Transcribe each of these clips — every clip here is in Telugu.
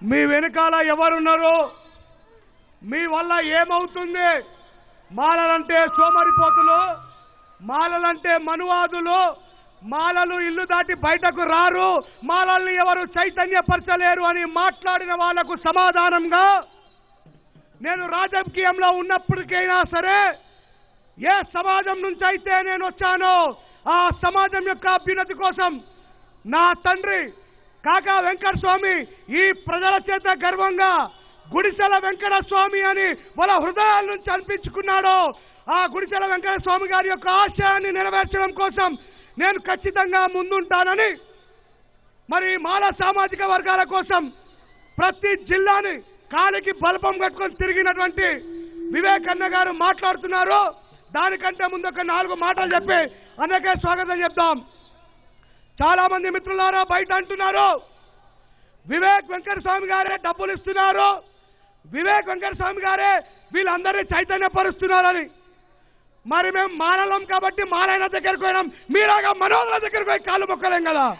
మీ వెనకాల ఎవరున్నారు మీ వల్ల ఏమవుతుంది? మాలలంటే సోమరిపోతులు మాలలంటే మనువాదులు మాలలు ఇల్లు దాటి బయటకు రారు మాలల్ని ఎవరు చైతన్యపరచలేరు అని మాట్లాడిన వాళ్ళకు సమాధానంగా నేను రాజకీయంలో ఉన్నప్పటికైనా సరే ఏ సమాజం నుంచి అయితే నేను వచ్చానో ఆ సమాజం యొక్క అభ్యున్నతి కోసం నా తండ్రి కాకా వెంకట స్వామి ఈ ప్రజల చేత గర్వంగా గుడిసెల వెంకట స్వామి అని వాళ్ళ హృదయాల నుంచి అనిపించుకున్నాడు ఆ గుడిసెల వెంకట స్వామి గారి యొక్క ఆశయాన్ని నెరవేర్చడం కోసం నేను ఖచ్చితంగా ముందుంటానని మరి మాల సామాజిక వర్గాల కోసం ప్రతి జిల్లాని కాలికి బలపం కట్టుకొని తిరిగినటువంటి వివేకన్న గారు మాట్లాడుతున్నారు. దానికంటే ముందు ఒక నాలుగు మాటలు చెప్పి అనేక స్వాగతం చెప్దాం. చాలా మంది మిత్రులారా బయట అంటున్నారు. వివేక్ వెంకట స్వామి గారే డబ్బులు ఇస్తున్నారు. వివేక్ వెంకట స్వామి గారే వీళ్ళందరినీ చైతన్యపరుస్తున్నారని. మరి మేము మానలం కాబట్టి మాలైన దగ్గరకు పోయినాం. మీలాగా మనోళ్ళ దగ్గరకు పోయి కాళ్ళు మొక్కలేం కదా?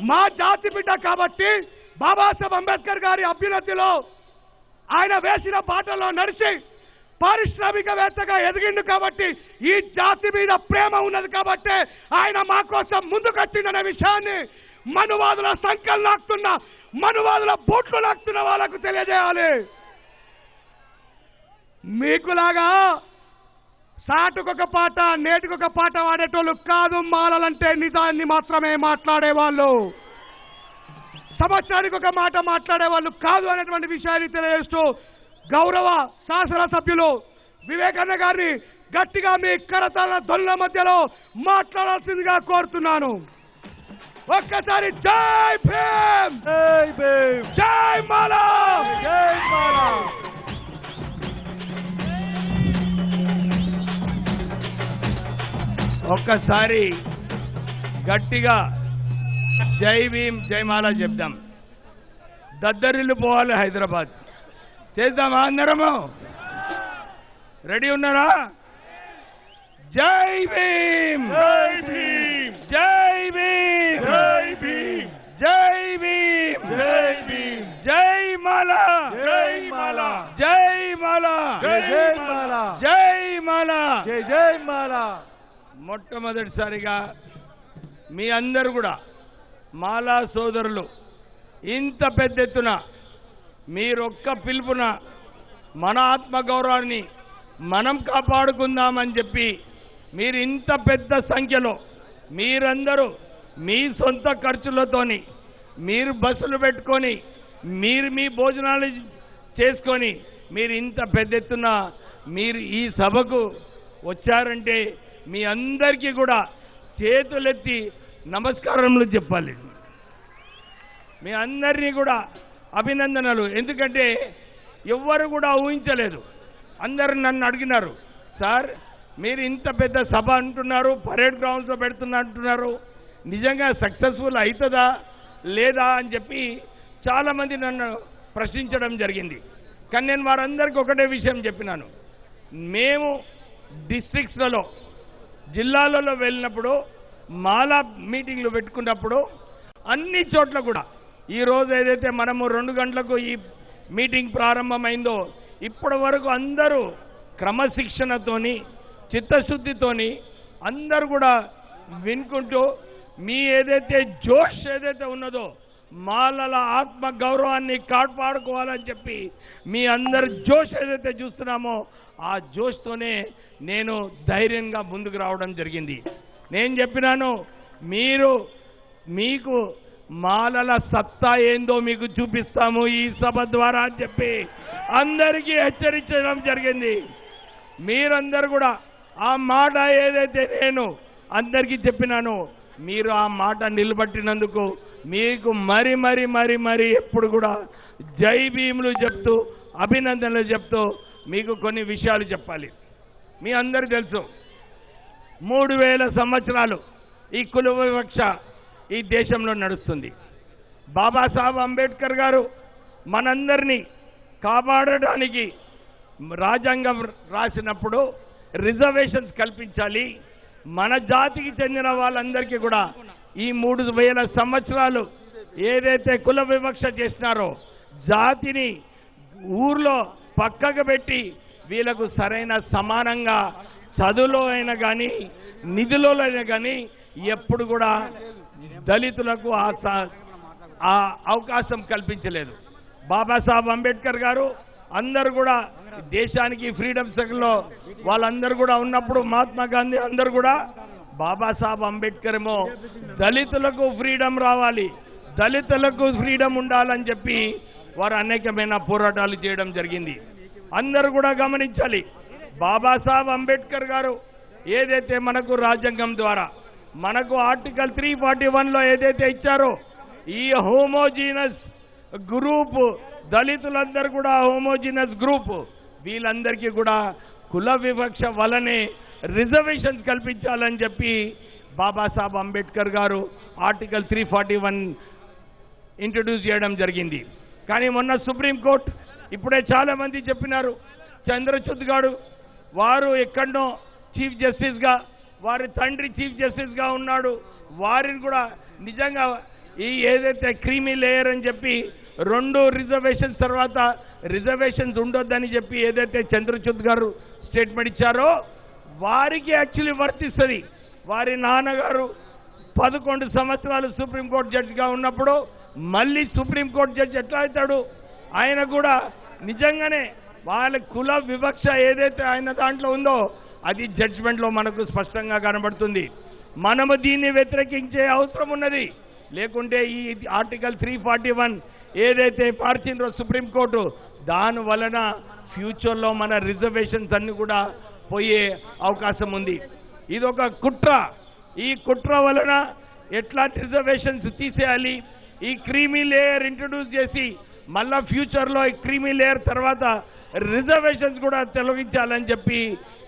మా జాతి బిడ్డ కాబట్టి బాబాసాహెబ్ అంబేద్కర్ గారి అభ్యున్నతిలో ఆయన వేసిన బాటలో నడిచి పారిశ్రామికవేత్తగా ఎదిగిండు కాబట్టి ఈ జాతి మీద ప్రేమ ఉన్నది కాబట్టి ఆయన మా కోసం ముందు కట్టిండనే విషయాన్ని మనువాదుల సంఖ్యలు నాకుతున్న మనువాదుల బూట్లు నాకుతున్న వాళ్ళకు తెలియజేయాలి. మీకులాగా సాటుకొక పాట నేటికొక పాట వాడేటోళ్ళు కాదు మాలలంటే నిజాన్ని మాత్రమే మాట్లాడేవాళ్ళు. సంవత్సరానికి ఒక మాట మాట్లాడేవాళ్ళు కాదు అనేటువంటి విషయాన్ని తెలియజేస్తూ గౌరవ శాసనసభ్యులు వివేకన్న గారిని గట్టిగా మీ కరతాల దొల్ల మధ్యలో మాట్లాడాల్సిందిగా కోరుతున్నాను. ఒక్కసారి జై భీమ్! జై భీమ్! జై మాలా! జై మాలా! ఒక్కసారి గట్టిగా జై భీమ్ జయమాల చెప్దాం. దద్దరిల్లు పోవాలి హైదరాబాద్. చేద్దామా అందరము? రెడీ ఉన్నారా? జై భీమ్! జై భీమ్! జై భీమ్! జై భీమ్! జై భీమ్! జై భీమ్! జై మాల! జై మాలా! జై మాల! జై మాలా! జై మాల! జై జై మాలా! మొట్టమొదటిసారిగా మీ అందరూ కూడా మాలా సోదరులు ఇంత పెద్ద ఎత్తున మీరొక్క పిలుపున మన ఆత్మగౌరవాన్ని మనం కాపాడుకుందామని చెప్పి మీరు ఇంత పెద్ద సంఖ్యలో మీరందరూ మీ సొంత ఖర్చులతోని మీరు బస్సులు పెట్టుకొని మీరు మీ భోజనాలు చేసుకొని మీరు ఇంత పెద్ద ఎత్తున మీరు ఈ సభకు వచ్చారంటే మీ అందరికీ కూడా చేతులెత్తి నమస్కారములు చెప్పాలి. మీ అందరినీ కూడా అభినందనలు. ఎందుకంటే ఎవ్వరు కూడా ఊహించలేదు. అందరు నన్ను అడిగినారు సార్ మీరు ఇంత పెద్ద సభ అంటున్నారు పరేడ్ గ్రౌండ్స్లో పెడుతున్నా అంటున్నారు. నిజంగా సక్సెస్ఫుల్ అవుతుందా లేదా అని చెప్పి చాలామంది నన్ను ప్రశ్నించడం జరిగింది. కానీ నేను వారందరికీ ఒకటే విషయం చెప్పినాను. మేము డిస్ట్రిక్ట్స్లలో జిల్లాలలో వెళ్ళినప్పుడు మాలా మీటింగ్లు పెట్టుకున్నప్పుడు అన్ని చోట్ల కూడా ఈ రోజు ఏదైతే మనము రెండు గంటలకు ఈ మీటింగ్ ప్రారంభమైందో ఇప్పటి వరకు అందరూ క్రమశిక్షణతోని చిత్తశుద్ధితోని అందరు కూడా వినుకుంటూ మీ ఏదైతే జోష్ ఏదైతే ఉన్నదో మాలల ఆత్మ గౌరవాన్ని కాపాడుకోవాలని చెప్పి మీ అందరి జోష్ ఏదైతే చూస్తున్నామో ఆ జోష్తోనే నేను ధైర్యంగా ముందుకు రావడం జరిగింది. నేను చెప్పినాను మీరు మీకు మాలల సత్తా ఏందో మీకు చూపిస్తాము ఈ సభ ద్వారా అని చెప్పి అందరికీ హెచ్చరించడం జరిగింది. మీరందరూ కూడా ఆ మాట ఏదైతే నేను అందరికీ చెప్పినాను మీరు ఆ మాట నిలబట్టినందుకు మీకు మరి మరి మరి మరి ఎప్పుడు కూడా జై భీములు చెప్తూ అభినందనలు చెప్తూ మీకు కొన్ని విషయాలు చెప్పాలి. మీ అందరు తెలుసు. మూడు వేల సంవత్సరాలు ఈ కుల వివక్ష ఈ దేశంలో నడుస్తుంది. బాబాసాహెబ్ అంబేద్కర్ గారు మనందరినీ కాపాడడానికి రాజ్యాంగం రాసినప్పుడు రిజర్వేషన్స్ కల్పించాలి. మన జాతికి చెందిన వాళ్ళందరికీ కూడా ఈ మూడు వేల సంవత్సరాలు ఏదైతే కుల వివక్ష చేసినారో జాతిని ఊర్లో పక్కకు పెట్టి వీళ్ళకు సరైన సమానంగా చదువులో అయినా కానీ నిధులలో అయినా కానీ ఎప్పుడు కూడా దళితులకు ఆ స- ఆ అవకాశం కల్పించలేదు. బాబాసాహెబ్ అంబేద్కర్ గారు అందరు కూడా దేశానికి ఫ్రీడమ్ సెకల్లో వాళ్ళందరూ కూడా ఉన్నప్పుడు మహాత్మా గాంధీ అందరు కూడా బాబాసాహెబ్ అంబేద్కర్ ఏమో దళితులకు ఫ్రీడమ్ రావాలి దళితులకు ఫ్రీడమ్ ఉండాలని చెప్పి వారు అనేకమైన పోరాటాలు చేయడం జరిగింది. అందరూ కూడా గమనించాలి. బాబాసాహెబ్ అంబేద్కర్ గారు ఏదైతే మనకు రాజ్యాంగం ద్వారా మనకు ఆర్టికల్ త్రీ ఫార్టీ వన్లో ఏదైతే ఇచ్చారో ఈ హోమోజీనస్ గ్రూప్ దళితులందరూ కూడా హోమోజీనస్ గ్రూప్ వీళ్ళందరికీ కూడా కుల వివక్ష వలనే రిజర్వేషన్స్ కల్పించాలని చెప్పి Babasaheb Ambedkar garu article three forty one introduce చేయడం జరిగింది. కానీ మొన్న సుప్రీంకోర్టు ఇప్పుడే చాలా మంది చెప్పినారు చంద్రచూద్ గారు వారు ఎక్కడో చీఫ్ జస్టిస్గా వారి తండ్రి చీఫ్ జస్టిస్గా ఉన్నాడు. వారిని కూడా నిజంగా ఈ ఏదైతే క్రీమీ లేయర్ అని చెప్పి రెండు రిజర్వేషన్స్ తర్వాత రిజర్వేషన్స్ ఉండొద్దని చెప్పి ఏదైతే చంద్రచూద్ గారు స్టేట్మెంట్ ఇచ్చారో వారికి యాక్చువల్లీ వర్తిస్తుంది. వారి నాన్నగారు పదకొండు సంవత్సరాలు సుప్రీంకోర్టు జడ్జిగా ఉన్నప్పుడు మళ్ళీ సుప్రీంకోర్టు జడ్జి ఎట్లా అవుతాడు? ఆయన కూడా నిజంగానే వాళ్ళ కుల వివక్ష ఏదైతే ఆయన దాంట్లో ఉందో అది జడ్జ్మెంట్లో మనకు స్పష్టంగా కనబడుతుంది. మనము దీన్ని వ్యతిరేకించే అవసరం ఉన్నది. లేకుంటే ఈ ఆర్టికల్ త్రీ ఫార్టీ వన్ ఏదైతే పార్చిండ్రో సుప్రీంకోర్టు దాని వలన ఫ్యూచర్లో మన రిజర్వేషన్స్ అన్ని కూడా పోయే అవకాశం ఉంది. ఇది ఒక కుట్ర. ఈ కుట్ర వలన ఎట్లాంటి రిజర్వేషన్స్ తీసేయాలి? ఈ క్రీమీ లేయర్ ఇంట్రడ్యూస్ చేసి మళ్ళా ఫ్యూచర్లో ఈ క్రీమీ లేయర్ తర్వాత రిజర్వేషన్స్ కూడా తొలగించాలని చెప్పి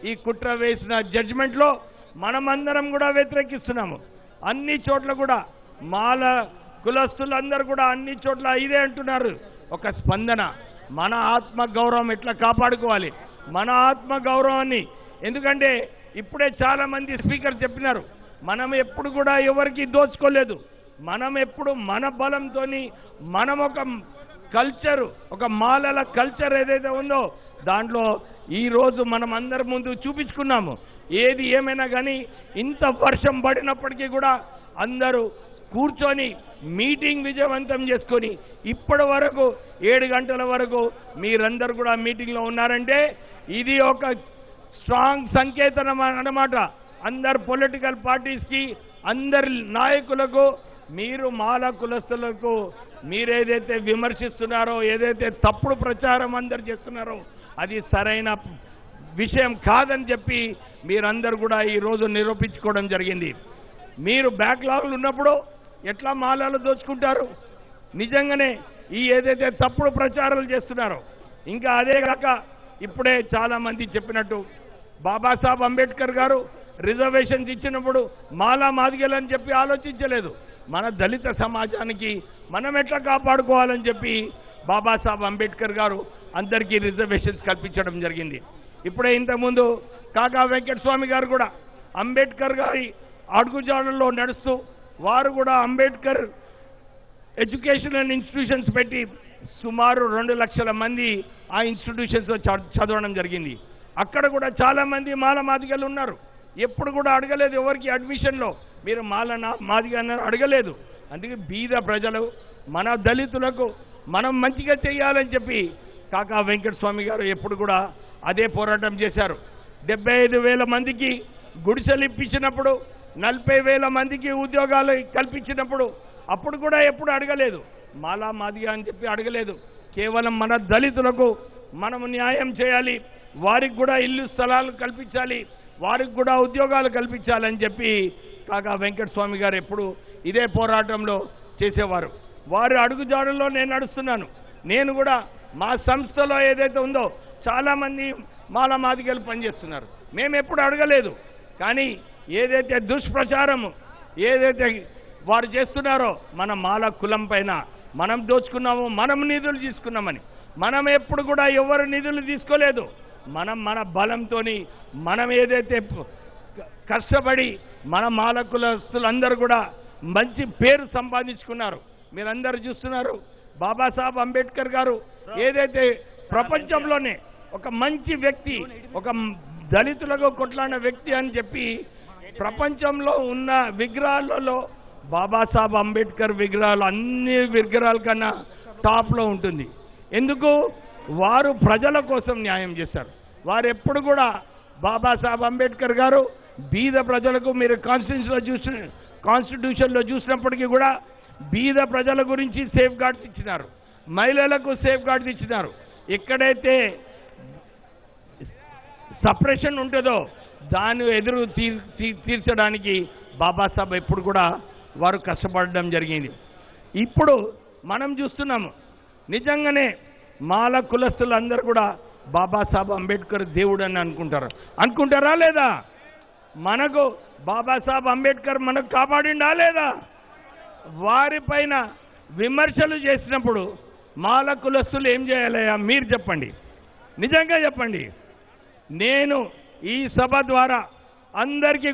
ఈ కుట్ర వేసిన జడ్జిమెంట్లో మనమందరం కూడా వ్యతిరేకిస్తున్నాము. అన్ని చోట్ల కూడా మాల కులస్తులందరూ కూడా అన్ని చోట్ల ఇదే అంటున్నారు. ఒక స్పందన మన ఆత్మ గౌరవం ఎట్లా కాపాడుకోవాలి? మన ఆత్మ గౌరవాన్ని. ఎందుకంటే ఇప్పుడే చాలా మంది స్పీకర్ చెప్పినారు మనం ఎప్పుడు కూడా ఎవరికి దోచుకోలేదు. మనం ఎప్పుడు మన బలంతోని మనం ఒక కల్చరు ఒక మాలల కల్చర్ ఏదైతే ఉందో దాంట్లో ఈరోజు మనం అందరి ముందు చూపించుకున్నాము. ఏది ఏమైనా కానీ ఇంత వర్షం పడినప్పటికీ కూడా అందరూ కూర్చొని మీటింగ్ విజయవంతం చేసుకొని ఇప్పటి వరకు ఏడు గంటల వరకు మీరందరూ కూడా మీటింగ్లో ఉన్నారంటే ఇది ఒక స్ట్రాంగ్ సంకేతం అన్నమాట. అందరు పొలిటికల్ పార్టీస్కి అందరి నాయకులకు మీరు మాల కులస్తులకు మీరేదైతే విమర్శిస్తున్నారో ఏదైతే తప్పుడు ప్రచారం అందరు చేస్తున్నారో అది సరైన విషయం కాదని చెప్పి మీరందరూ కూడా ఈరోజు నిరూపించుకోవడం జరిగింది. మీరు బ్యాక్లాగులు ఉన్నప్పుడు ఎట్లా మాలాలు దోచుకుంటారు? నిజంగానే ఈ ఏదైతే తప్పుడు ప్రచారాలు చేస్తున్నారో ఇంకా అదే కాక ఇప్పుడే చాలామంది చెప్పినట్టు బాబాసాహెబ్ అంబేద్కర్ గారు రిజర్వేషన్స్ ఇచ్చినప్పుడు మాలా మాదిగలని చెప్పి ఆలోచించలేదు. మన దళిత సమాజానికి మనం ఎట్లా కాపాడుకోవాలని చెప్పి బాబాసాహెబ్ అంబేద్కర్ గారు అందరికీ రిజర్వేషన్స్ కల్పించడం జరిగింది. ఇప్పుడే ఇంతకుముందు కాకా వెంకటస్వామి గారు కూడా అంబేద్కర్ గారి అడుగుజాడల్లో నడుస్తూ వారు కూడా అంబేద్కర్ ఎడ్యుకేషనల్ ఇన్స్టిట్యూషన్స్ పెట్టి సుమారు రెండు లక్షల మంది ఆ ఇన్స్టిట్యూషన్స్లో చదవడం జరిగింది. అక్కడ కూడా చాలామంది మాల మాదిగలు ఉన్నారు. ఎప్పుడు కూడా అడగలేదు ఎవరికి అడ్మిషన్లో. మీరు మాల నా మాదిగ అన్నారు అడగలేదు. అందుకే బీద ప్రజలు మన దళితులకు మనం మంచిగా చేయాలని చెప్పి కాకా వెంకటస్వామి గారు ఎప్పుడు కూడా అదే పోరాటం చేశారు. డెబ్బై ఐదు వేల మందికి గుడిసెలు ఇప్పించినప్పుడు నలభై వేల మందికి ఉద్యోగాలు కల్పించినప్పుడు అప్పుడు కూడా ఎప్పుడు అడగలేదు. మాలా మాదిగా అని చెప్పి అడగలేదు. కేవలం మన దళితులకు మనము న్యాయం చేయాలి వారికి కూడా ఇల్లు స్థలాలు కల్పించాలి వారికి కూడా ఉద్యోగాలు కల్పించాలని చెప్పి కాగా వెంకటస్వామి గారు ఎప్పుడు ఇదే పోరాటంలో చేసేవారు. వారి అడుగుజాడల్లో నేను నడుస్తున్నాను. నేను కూడా మా సంస్థలో ఏదైతే ఉందో చాలామంది మాల మాదిగలు పనిచేస్తున్నారు. మేము ఎప్పుడు అడగలేదు. కానీ ఏదైతే దుష్ప్రచారము ఏదైతే వారు చేస్తున్నారో మన మాల కులం పైన మనం దోచుకున్నాము మనం నిధులు తీసుకున్నామని. మనం ఎప్పుడు కూడా ఎవరు నిధులు తీసుకోలేదు. మనం మన బలంతోని మనం ఏదైతే కష్టపడి మన మాల కులస్తులందరూ కూడా మంచి పేరు సంపాదించుకున్నారు. మీరందరూ చూస్తున్నారు. బాబాసాహెబ్ అంబేద్కర్ గారు ఏదైతే ప్రపంచంలోనే ఒక మంచి వ్యక్తి ఒక దళితులకు కొట్లాడిన వ్యక్తి అని చెప్పి ప్రపంచంలో ఉన్న విగ్రహాలలో బాబాసాహెబ్ అంబేద్కర్ విగ్రహాలు అన్ని విగ్రహాల కన్నా టాప్లో ఉంటుంది. ఎందుకు? వారు ప్రజల కోసం న్యాయం చేశారు. వారు ఎప్పుడు కూడా బాబాసాహెబ్ అంబేద్కర్ గారు బీద ప్రజలకు మీరు కాన్స్టిట్యూషన్లో చూసిన కాన్స్టిట్యూషన్లో చూసినప్పటికీ కూడా బీద ప్రజల గురించి సేఫ్ గార్డ్స్ ఇచ్చినారు. మహిళలకు సేఫ్ గార్డ్స్ ఇచ్చినారు. ఎక్కడైతే సప్రెషన్ ఉంటుందో దాన్ని ఎదురు తీ- తీర్చడానికి బాబాసాహెబ్ ఎప్పుడు కూడా వారు కష్టపడడం జరిగింది. ఇప్పుడు మనం చూస్తున్నాము. నిజంగానే మాల కులస్తులందరూ కూడా బాబాసాహెబ్ అంబేద్కర్ దేవుడు అని అనుకుంటారు. అనుకుంటారా లేదా? మనకు బాబాసాహెబ్ అంబేద్కర్ మనకు కాపాడిండా లేదా? వారిపైన విమర్శలు చేసినప్పుడు మాల కులస్తులు ఏం చేయాలయ్యా? మీరు చెప్పండి. నిజంగా చెప్పండి. నేను ఈ సభ ద్వారా అందరికీ